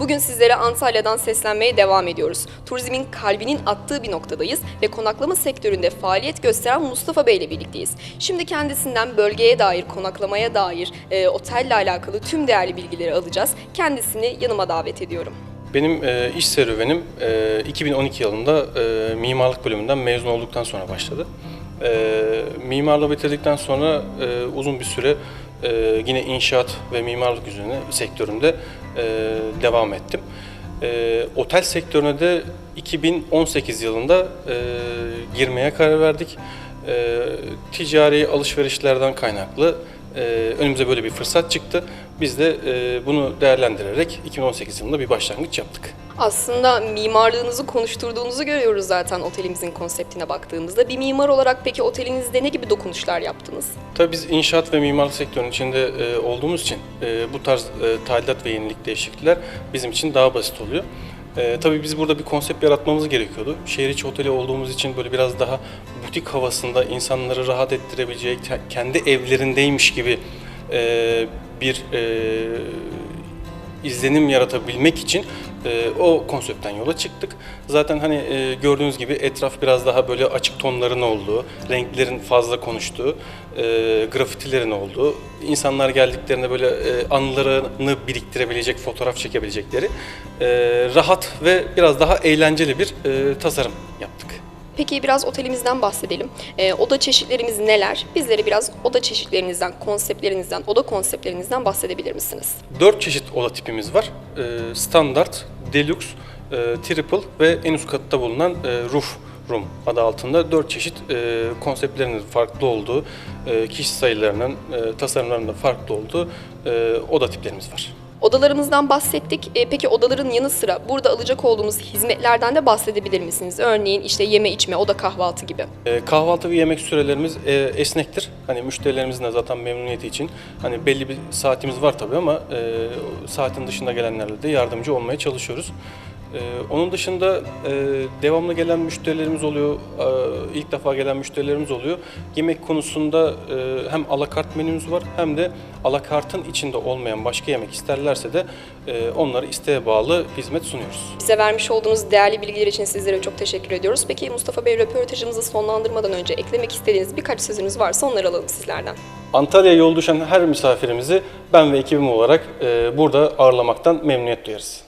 Bugün sizlere Antalya'dan seslenmeye devam ediyoruz. Turizmin kalbinin attığı bir noktadayız ve konaklama sektöründe faaliyet gösteren Mustafa Bey ile birlikteyiz. Şimdi kendisinden bölgeye dair, konaklamaya dair, e, otelle alakalı tüm değerli bilgileri alacağız. Kendisini yanıma davet ediyorum. Benim e, iş serüvenim e, 2012 yılında e, mimarlık bölümünden mezun olduktan sonra başladı. E, mimarlığı bitirdikten sonra e, uzun bir süre e, yine inşaat ve mimarlık üzerine sektöründe e, devam ettim. E, otel sektörüne de 2018 yılında e, girmeye karar verdik. E, ticari alışverişlerden kaynaklı e, önümüze böyle bir fırsat çıktı. Biz de e, bunu değerlendirerek 2018 yılında bir başlangıç yaptık. Aslında mimarlığınızı konuşturduğunuzu görüyoruz zaten otelimizin konseptine baktığımızda. Bir mimar olarak peki otelinizde ne gibi dokunuşlar yaptınız? Tabii biz inşaat ve mimarlık sektörünün içinde e, olduğumuz için e, bu tarz e, tadilat ve yenilik değişiklikler bizim için daha basit oluyor. E, tabii biz burada bir konsept yaratmamız gerekiyordu. Şehir içi oteli olduğumuz için böyle biraz daha butik havasında insanları rahat ettirebileceği, ke- kendi evlerindeymiş gibi e, bir e, izlenim yaratabilmek için e, o konseptten yola çıktık. Zaten hani e, gördüğünüz gibi etraf biraz daha böyle açık tonların olduğu, renklerin fazla konuştuğu, e, grafitilerin olduğu, insanlar geldiklerinde böyle e, anılarını biriktirebilecek, fotoğraf çekebilecekleri e, rahat ve biraz daha eğlenceli bir e, tasarım yaptık. Peki biraz otelimizden bahsedelim. Ee, oda çeşitlerimiz neler? Bizlere biraz oda çeşitlerinizden, konseptlerinizden, oda konseptlerinizden bahsedebilir misiniz? Dört çeşit oda tipimiz var. E, standart, deluxe, e, triple ve en üst katta bulunan e, roof room adı altında dört çeşit e, konseptlerinin farklı olduğu, e, kişi sayılarının, e, tasarımlarının da farklı olduğu e, oda tiplerimiz var. Odalarımızdan bahsettik. Ee, peki odaların yanı sıra burada alacak olduğumuz hizmetlerden de bahsedebilir misiniz? Örneğin işte yeme içme, oda kahvaltı gibi. E, kahvaltı ve yemek sürelerimiz e, esnektir. Hani müşterilerimizin de zaten memnuniyeti için hani belli bir saatimiz var tabii ama e, saatin dışında gelenlerle de yardımcı olmaya çalışıyoruz. E, onun dışında e, devamlı gelen müşterilerimiz oluyor, e, ilk defa gelen müşterilerimiz oluyor. Yemek konusunda e, hem alakart menümüz var hem de alakartın içinde olmayan başka yemek isterlerse de e, onlara isteğe bağlı hizmet sunuyoruz. Bize vermiş olduğunuz değerli bilgiler için sizlere çok teşekkür ediyoruz. Peki Mustafa Bey röportajımızı sonlandırmadan önce eklemek istediğiniz birkaç sözünüz varsa onları alalım sizlerden. Antalya'ya yol düşen her misafirimizi ben ve ekibim olarak e, burada ağırlamaktan memnuniyet duyarız.